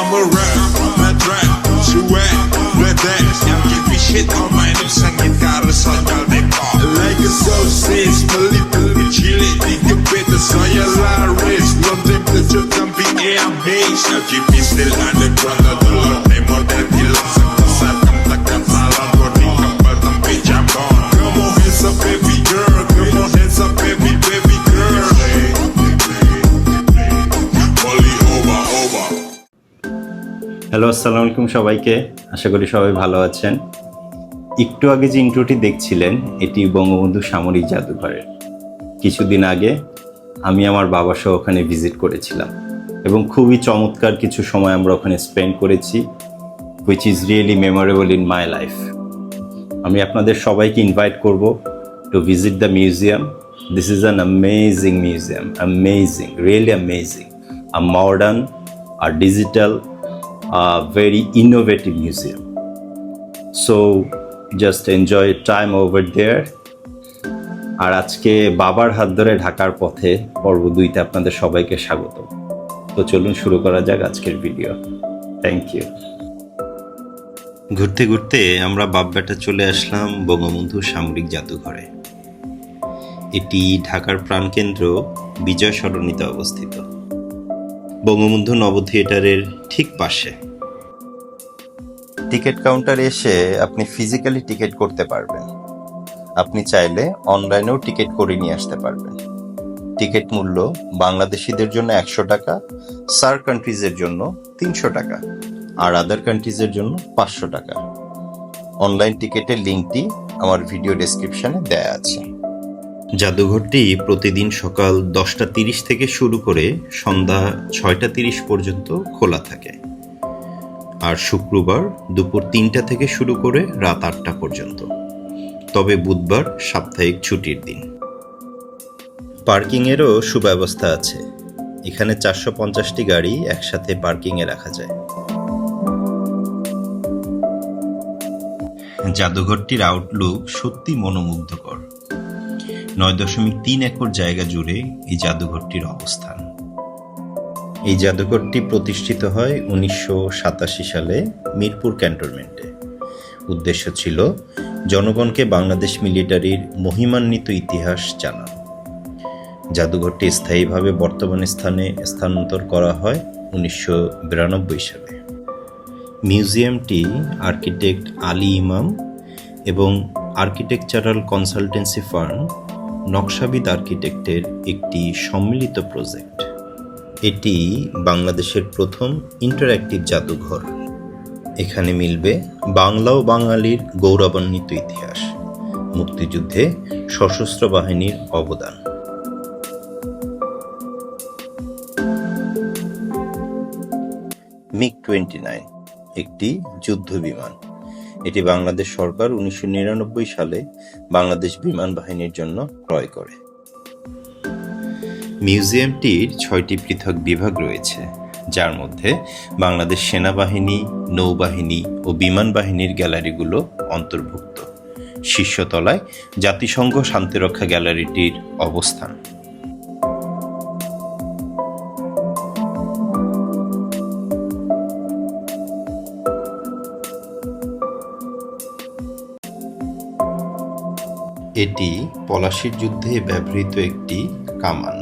I'm a rapper, let that, you at, let that. Yang gibi shit ama elim sengit karısa geldi pa. Like a sausage, peli peli chili, dike bete a laris. London, the Jordan, I'm haze. Yang gibi still underground, the dollar, they more than আসসালামু আলাইকুম সবাইকে। আশা করি সবাই ভালো আছেন। একটু আগে যে ইন্ট্রোটি দেখছিলেন, এটি বঙ্গবন্ধু সামরিক জাদুঘরের। কিছুদিন আগে আমি আমার বাবা সহ ওখানে ভিজিট করেছিলাম এবং খুবই চমৎকার কিছু সময় আমরা ওখানে স্পেন্ড করেছি which is really memorable in my life আমি আপনাদের সবাইকে ইনভাইট করব to visit the museum this is an amazing museum amazing really amazing a modern R digital very innovative museum. So, just enjoy time over there. আর আজকে বাবার হাত ধরে ঢাকার পথে পর্ব দুইতে আপনাদের সবাইকে স্বাগত। তো চলুন শুরু করা যাক আজকের ভিডিও। থ্যাংক ইউ ঘুরতে ঘুরতে আমরা বাপবেটা চলে আসলাম বঙ্গবন্ধু সামরিক জাদুঘরে। এটি ঢাকার প্রাণকেন্দ্র বিজয় সরণিতে অবস্থিত। বঙ্গবন্ধু নব থিয়েটারের ঠিক পাশে। টিকিট কাউন্টারে এসে আপনি ফিজিক্যালি টিকিট করতে পারবেন। আপনি চাইলে অনলাইনেও টিকিট করে নিয়ে আসতে পারবেন। টিকিট মূল্য বাংলাদেশিদের জন্য একশো টাকা সার কান্ট্রিজের জন্য তিনশো টাকা, আর আদার কান্ট্রিজের জন্য পাঁচশো টাকা। অনলাইন টিকিটের লিঙ্কটি আমার ভিডিও ডেসক্রিপশনে দেয়া আছে। জাদুঘরটি প্রতিদিন সকাল দশটা তিরিশ থেকে শুরু করে সন্ধ্যা ছয়টা তিরিশ পর্যন্ত খোলা থাকে। আর শুক্রবার দুপুর তিনটা থেকে শুরু করে রাত আটটা পর্যন্ত। তবে বুধবার সাপ্তাহিক ছুটির দিন। পার্কিংয়েরও সুব্যবস্থা আছে। এখানে চারশো পঞ্চাশটি গাড়ি একসাথে পার্কিংয়ে রাখা যায়। জাদুঘরটির আউটলুক সত্যি মনোমুগ্ধকর। নয় দশমিক তিন একর জায়গা জুড়ে এই জাদুঘরটির অবস্থান। এই জাদুঘরটি প্রতিষ্ঠিত হয় উনিশশো সাতাশি সালে মিরপুর ক্যান্টনমেন্টে। উদ্দেশ্য ছিল জনগণকে বাংলাদেশ মিলিটারির মহিমান্বিত ইতিহাস জানানো। জাদুঘরটি স্থায়ীভাবে বর্তমান স্থানে স্থানান্তর করা হয় উনিশশো বিরানব্বই সালে। মিউজিয়ামটি আর্কিটেক্ট আলী ইমাম এবং আর্কিটেকচারাল কনসালটেন্সি ফার্ম নকশাবিদ আর্কিটেক্টের একটি সম্মিলিত প্রজেক্ট। এটি বাংলাদেশের প্রথম ইন্টারঅ্যাক্টিভ জাদুঘর। এখানে মিলবে বাংলা ও বাঙালির গৌরবান্বিত ইতিহাস, মুক্তিযুদ্ধে সশস্ত্র বাহিনীর অবদান। মিগ টোয়েন্টি নাইন, একটি যুদ্ধ বিমান এটি বাংলাদেশ সরকার উনিশশো নিরানব্বই সালে বাংলাদেশ বিমান বাহিনীর জন্য ক্রয় করে। মিউজিয়ামটির ছয়টি পৃথক বিভাগ রয়েছে, যার মধ্যে বাংলাদেশ সেনাবাহিনী, নৌবাহিনী ও বিমান বাহিনীর গ্যালারিগুলো অন্তর্ভুক্ত। শীর্ষতলায় জাতিসংঘ শান্তিরক্ষা গ্যালারিটির অবস্থান। এটি পলাশির যুদ্ধে ব্যবহৃত একটি কামান।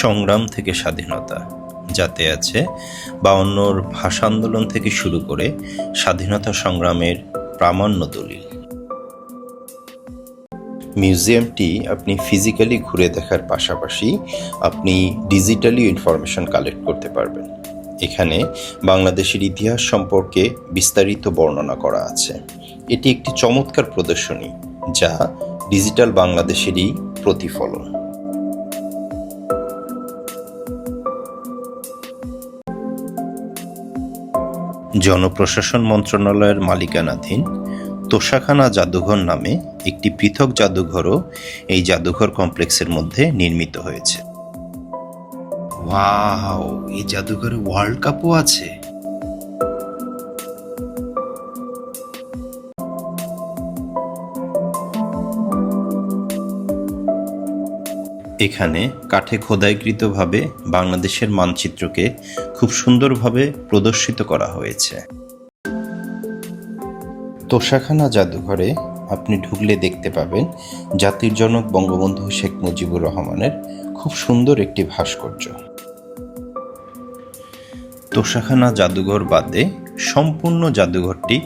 সংগ্রাম থেকে স্বাধীনতা, যাতে আছে বাউন্নর ভাষা আন্দোলন থেকে শুরু করে স্বাধীনতা সংগ্রামের প্রামাণ্য দলিল। মিউজিয়ামটি আপনি ফিজিক্যালি ঘুরে দেখার পাশাপাশি আপনি ডিজিটালি ইনফরমেশন কালেক্ট করতে পারবেন। এখানে বাংলাদেশের ইতিহাস সম্পর্কে বিস্তারিত বর্ণনা করা আছে। এটি একটি চমৎকার প্রদর্শনী যা ডিজিটাল বাংলাদেশেরই প্রতিফলন। জনপ্রশাসন মন্ত্রণালয়ের মালিকানাধীন তোষাখানা জাদুঘর নামে একটি পৃথক জাদুঘরও এই জাদুঘর কমপ্লেক্সের মধ্যে নির্মিত হয়েছে। ওয়াও, এই জাদুঘরে ওয়ার্ল্ড কাপও আছে। এখানে কাঠে খোদাইকৃতভাবে বাংলাদেশের মানচিত্রকে খুব সুন্দরভাবে প্রদর্শিত করা হয়েছে। তোষাখানা জাদুঘরে আপনি ঢুকলে দেখতে পাবেন জাতির জনক বঙ্গবন্ধু শেখ মুজিবুর রহমানের খুব সুন্দর একটি ভাস্কর্য। তোষাখানা জাদুঘর বাদে সম্পূর্ণ জাদুঘরটি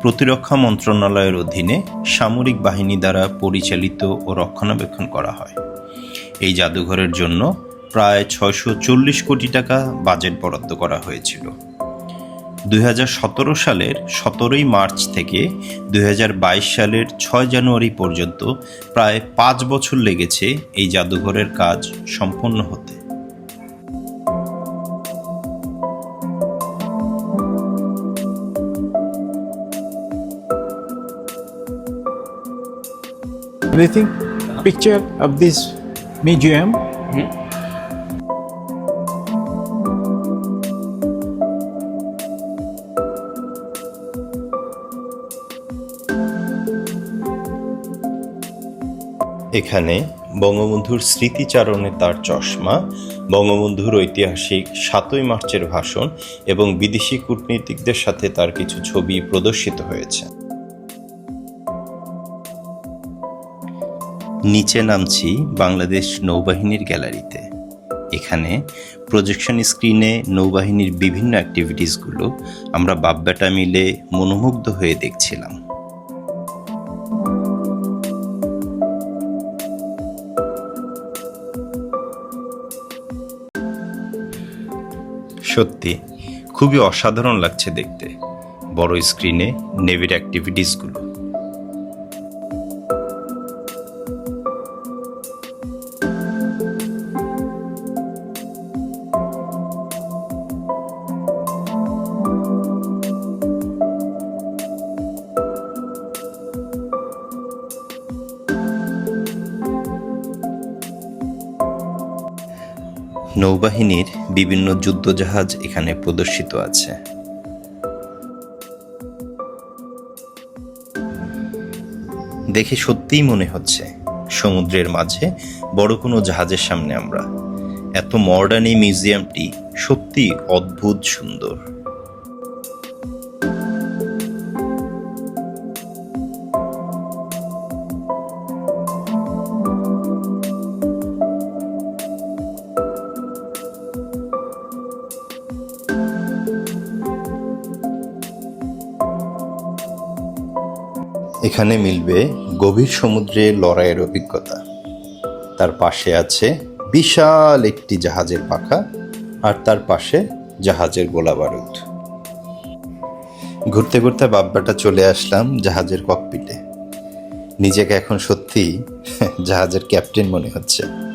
প্রতিরক্ষা মন্ত্রণালয়ের অধীনে সামরিক বাহিনী দ্বারা পরিচালিত ও রক্ষণাবেক্ষণ করা হয়। এই জাদুঘরের জন্য প্রায় ছয়শো চল্লিশ কোটি টাকা বাজেট বরাদ্দ করা হয়েছিল দু হাজার সতেরো সালের সতেরোই মার্চ থেকে দু হাজার বাইশ সালের ছয় জানুয়ারি পর্যন্ত প্রায় পাঁচ বছর লেগেছে এই জাদুঘরের কাজ সম্পন্ন হতে Anything? Picture of this museum? এখানে বঙ্গবন্ধুর স্মৃতিচারণে তার চশমা, বঙ্গবন্ধুর ঐতিহাসিক সাতই মার্চের ভাষণ এবং বিদেশি কূটনীতিকদের সাথে তার কিছু ছবি প্রদর্শিত হয়েছে নিচে নামছি বাংলাদেশ নৌবাহিনীর গ্যালারিতে। এখানে প্রজেকশন স্ক্রিনে নৌবাহিনীর বিভিন্ন অ্যাক্টিভিটিসগুলো আমরা বাব্যাটা মিলে মনোমুগ্ধ হয়ে দেখছিলাম। সত্যি, খুবই অসাধারণ লাগছে দেখতে। বড় স্ক্রিনে নেভির অ্যাক্টিভিটিসগুলো নৌবাহিনীর বিভিন্ন যুদ্ধজাহাজ এখানে প্রদর্শিত আছে। দেখে সত্যিই মনে হচ্ছে, সমুদ্রের মাঝে বড় কোনো জাহাজের সামনে আমরা। এত মডার্ন এই মিউজিয়ামটি সত্যি অদ্ভুত সুন্দর। এখানে মিলবে গভীর সমুদ্রে লড়াইয়ের অভিজ্ঞতা। তার পাশে আছে বিশাল একটি জাহাজের পাখা আর তার পাশে জাহাজের গোলা বারুদ। ঘুরতে ঘুরতে বাব্বাটা চলে আসলাম জাহাজের ককপিটে নিজেকে এখন সত্যি জাহাজের ক্যাপ্টেন মনে হচ্ছে।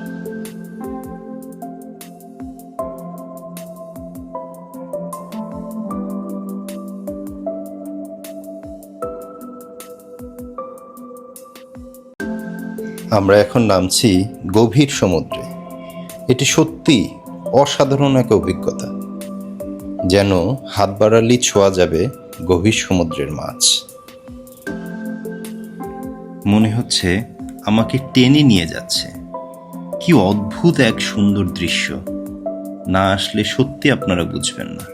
আমরা এখন নামছি গভীর সমুদ্রে। এটি সত্যি অসাধারণ এক অভিজ্ঞতা, যেন হাত বাড়ালেই ছোঁয়া যাবে গভীর সমুদ্রের মাছ। মনে হচ্ছে আমাকে টেনে নিয়ে যাচ্ছে। কি অদ্ভুত এক সুন্দর দৃশ্য। না আসলে সত্যি আপনারা বুঝবেন না।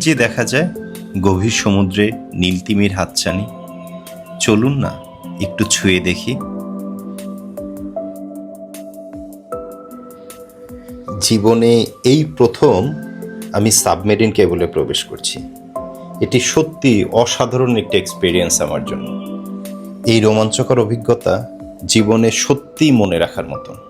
যে দেখা যায় গভীর সমুদ্রে নীলতিমির হাতছানি। চলুন না, একটু ছুঁয়ে দেখি। জীবনে এই প্রথম আমি সাবমেরিন কেবলে প্রবেশ করছি। এটি সত্যি অসাধারণ একটি এক্সপিরিয়েন্স আমার জন্য। এই রোমাঞ্চকর অভিজ্ঞতা জীবনে সত্যিই মনে রাখার মতন।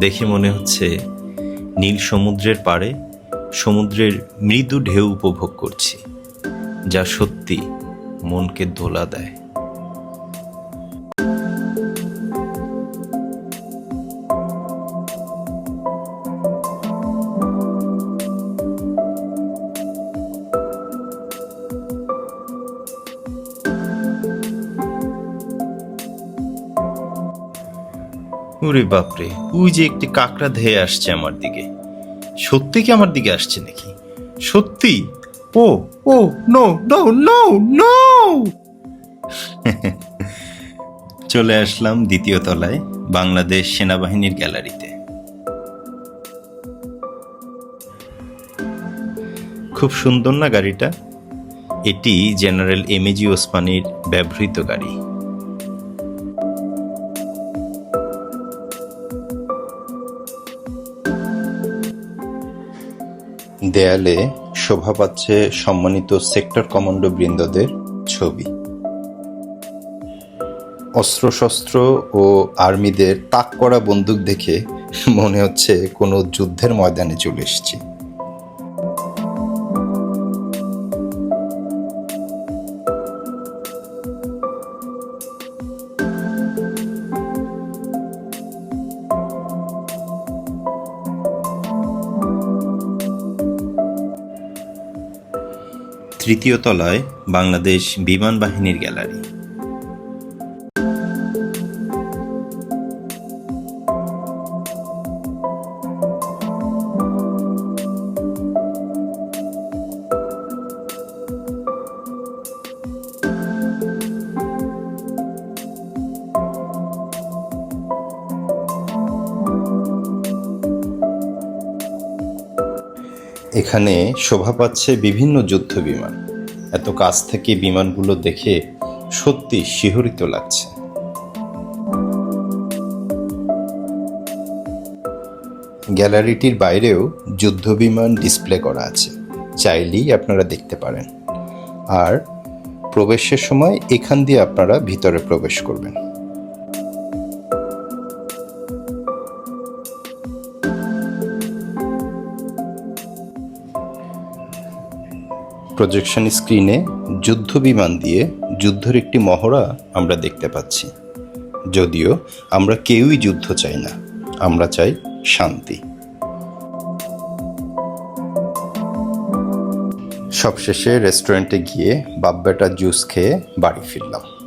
দেখে মনে হচ্ছে নীল সমুদ্রের পাড়ে সমুদ্রের মৃদু ঢেউ উপভোগ করছি, যা সত্যি মনকে দোলা দেয়। ওরে বাপরে, ওই যে একটি কাকড়া ধেয়ে আসছে আমার দিকে। সত্যি কি আমার দিকে আসছে নাকি? সত্যি? ও ও নো নো নো নো চলে আসলাম দ্বিতীয় তলায়, বাংলাদেশ সেনাবাহিনীর গ্যালারিতে। খুব সুন্দর না গাড়িটা? এটি জেনারেল এমএজি ওসমানীর ব্যবহৃত গাড়ি। দেয়ালে শোভা পাচ্ছে সম্মানিত সেক্টর কমান্ডো বৃন্দদের ছবি। অস্ত্রশস্ত্র ও আর্মিদের তাক করা বন্দুক দেখে মনে হচ্ছে কোনো যুদ্ধের ময়দানে চলে এসেছি। তৃতীয় তলায় বাংলাদেশ বিমান বাহিনীর গ্যালারি। এখানে শোভা পাচ্ছে বিভিন্ন যুদ্ধ বিমান। এত কাছ থেকে বিমানগুলো দেখে সত্যি শিহরিত লাগছে। গ্যালারিটির বাইরেও যুদ্ধ বিমান ডিসপ্লে করা আছে। চাইলেই আপনারা দেখতে পারেন। আর প্রবেশের সময় এখান দিয়ে আপনারা ভিতরে প্রবেশ করবেন। প্রজেকশন স্ক্রিনে যুদ্ধ বিমান দিয়ে যুদ্ধের একটি মহড়া আমরা দেখতে পাচ্ছি। যদিও আমরা কেউই যুদ্ধ চাই না, আমরা চাই শান্তি। সবশেষে রেস্টুরেন্টে গিয়ে বাব্বাটা জুস খেয়ে বাড়ি ফিরলাম।